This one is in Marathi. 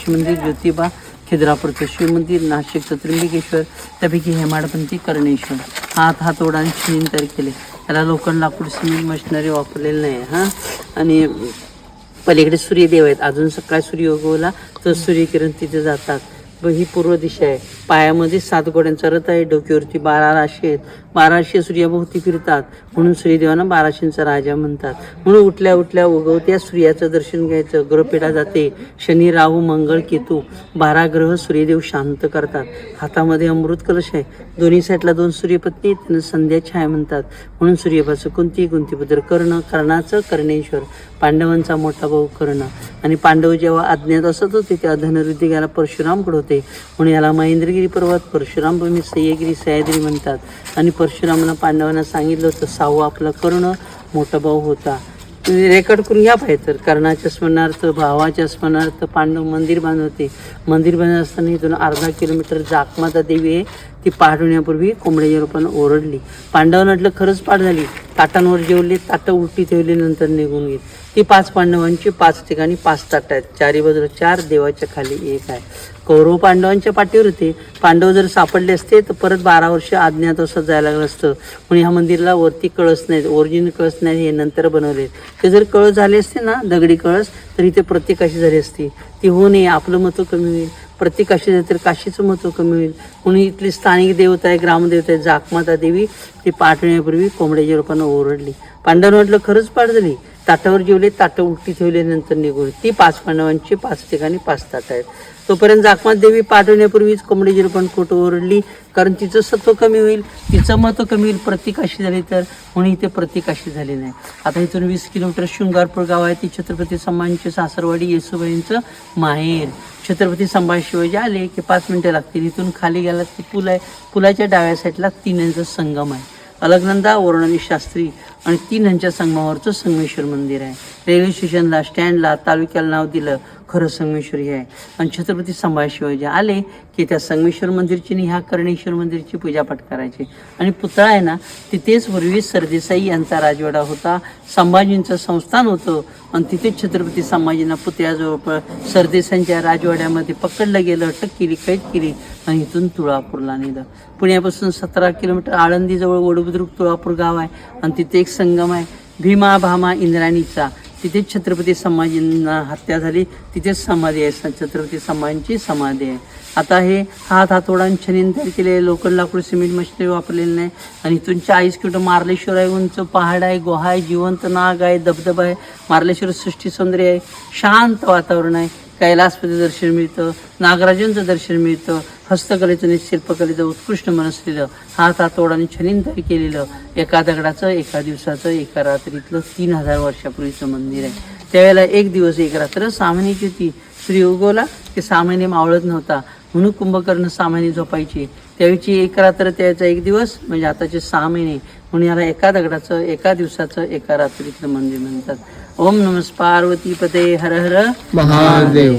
शिवमंदिर ज्योतिबा खिद्रापूरचं शिवमंदिर नाशिकचं त्र्यंबकेश्वर त्यापैकी हेमाडपंथी कर्णेश्वर. हात हातोडा आणि शिन तयार केले. त्याला लोखंड लाकूड सिमेंट मशिनरी वापरलेलं नाही हां? आणि पलीकडे सूर्यदेव आहेत. अजून सकाळी सूर्य उगवला तर सूर्यकिरण तिथे जातात. ही पूर्व दिशा आहे. पायामध्ये सात घोड्यांचा रथ आहे. डोक्यावरती बारा राशी आहेत. बाराशे सूर्याभोवती फिरतात. म्हणून सूर्यदेवांना बाराशींचा राजा म्हणतात. म्हणून उठल्या उठल्या उगवत्या सूर्याचं दर्शन घ्यायचं. ग्रहपेढा जाते. शनी राहू मंगळ केतू बारा ग्रह सूर्यदेव शांत करतात. हातामध्ये अमृत कलश आहे. दोन्ही साईडला दोन सूर्यपत्नी त्यांना संध्या छाया म्हणतात. म्हणून सूर्यपाचं कोणती कुंतीपुत्र कर्ण कर्णाचं कर्णेश्वर. पांडवांचा मोठा भाऊ कर्ण. आणि पांडव जेव्हा अज्ञात असत होते तेव्हा धनुर्विद्य याला परशुरामकडे होते. म्हणून याला महेंद्रगिरी पर्वत परशुराम भूमी सह्याद्री म्हणतात. आणि परशुरामानं पांडवांना सांगितलं होतं साहू आपला कर्ण मोठा भाऊ होता. रेकॉर्ड करून घ्या पाहिजे तर. कर्णाच्या स्मरणार्थ भावाच्या स्मरणार्थ पांडव मंदिर बांधवते मंदिर बांधत असताना इथून अर्धा किलोमीटर जाकमाता देवी आहे. ती पाठवण्यापूर्वी कोंबड्याच्या रूपानं ओरडली. पांडवांना वाटलं खरंच पाठ झाली. ताटांवर जेवले ताटं उलटी ठेवली नंतर निघून गेली. ती पाच पांडवांची पाच ठिकाणी पाच ताटं आहेत. चारी बाजूला चार देवाच्या खाली एक आहे. कौरव पांडवांच्या पाठीवर होते. पांडव जर सापडले असते तर परत बारा वर्ष अज्ञातवासात जायला लागलं असतं. म्हणून ह्या मंदिराला वरती कळस नाहीत. ओरिजिनल कळस नाही हे नंतर बनवले. ते जर कळस झाले असते ना दगडी कळस तर इथे प्रत्येकाशी झाली असती. ती होऊ नये आपलं महत्त्व कमी होईल. प्रत्येक काशी तर काशीचं महत्त्व कमी होईल. म्हणून इथली स्थानिक देवता आहे ग्रामदेवता आहे जाकमाता देवी ती पाठवण्यापूर्वी कोंबड्याच्या रूपानं ओरडली. पांडवांना वाटलं खरंच पाठ झाली. ताटावर जेवले ताटं उलटी ठेवले नंतर निघून ती पाच पांडवांची पाच ठिकाणी पाच ताट आहेत. तोपर्यंत जाकमात देवी पाठवण्यापूर्वीच कोंबडी जिरपण खोट ओरडली कारण तिचं सत्व कमी होईल तिचं महत्त्व कमी होईल प्रतिकाशी झाली तर म्हणून इथे प्रतिकाशी झाली नाही. आता इथून वीस किलोमीटर शृंगारपूर गाव आहे ती छत्रपती संभाजींची सासरवाडी येसुबाईंचं माहेर. छत्रपती संभाजी शिवाजी आले की पाच मिनटं लागतील. इथून खाली गेला की पूल आहे पुलाच्या डाव्या साईडला तीन संगम आहे. अलगनंदा वर्णनी शास्त्री आणि तीन यांच्या संगमावरचं संगमेश्वर मंदिर आहे. रेल्वे स्टेशनला स्टँडला तालुक्याला नाव दिलं. खरं संगमेश्वरी आहे. आणि छत्रपती संभाजी शिवाजी आले की त्या संगमेश्वर मंदिरची आणि ह्या कर्णेश्वर मंदिरची पूजापाठ करायची. आणि पुतळा आहे ना तिथेच पूर्वी सरदेसाई यांचा राजवाडा होता. संभाजींचं संस्थान होतं. आणि तिथेच छत्रपती संभाजींना पुतळ्याजवळ सरदेसाईंच्या राजवाड्यामध्ये पकडलं गेलं अटक केली कैद केली आणि इथून तुळापूरला नेलं. पुण्यापासून सतरा किलोमीटर आळंदीजवळ वडबुद्रुक तुळापूर गाव आहे. आणि तिथे एक संगम आहे भीमा भामा इंद्राणीचा. तिथेच छत्रपती संभाजींना हत्या झाली. तिथेच समाधी आहे. छत्रपती संभाजींची समाधी आहे. आता हे हात हातोडा आणि छनीन तयार केले लोकल लाकूड सिमेंट मशिनरी वापरलेली नाही. आणि इथून चाळीस किलोमीटर मार्लेश्वर आहे. उंच पहाड आहे. गुहा आहे. जिवंत नाग आहे. धबधबा आहे. मार्लेश्वर सृष्टी सौंदर्य आहे. शांत वातावरण आहे. कैलासपती दर्शन मिळतं. नागराजांचं दर्शन मिळतं. हस्तकलेचं आणि शिल्पकलेचं उत्कृष्ट मनसलेलं हात हातोड आणि छनीन केलेलं एका दगडाचं एका दिवसाचं एका रात्रीतलं तीन हजार वर्षापूर्वीचं मंदिर आहे. त्यावेळेला एक दिवस एक रात्र सामान्याची होती. श्री उगवला की सामान्य मावळत नव्हता. म्हणून कुंभकर्ण सामान्य झोपायची. त्यावेळीची एक रात्र त्याचा एक दिवस म्हणजे आताचे सहा महिने. म्हणून याला एका दगडाचं एका दिवसाचं एका रात्रीतलं मंदिर म्हणतात. ओम नमस् पार्वती पते हर हर. महादेव.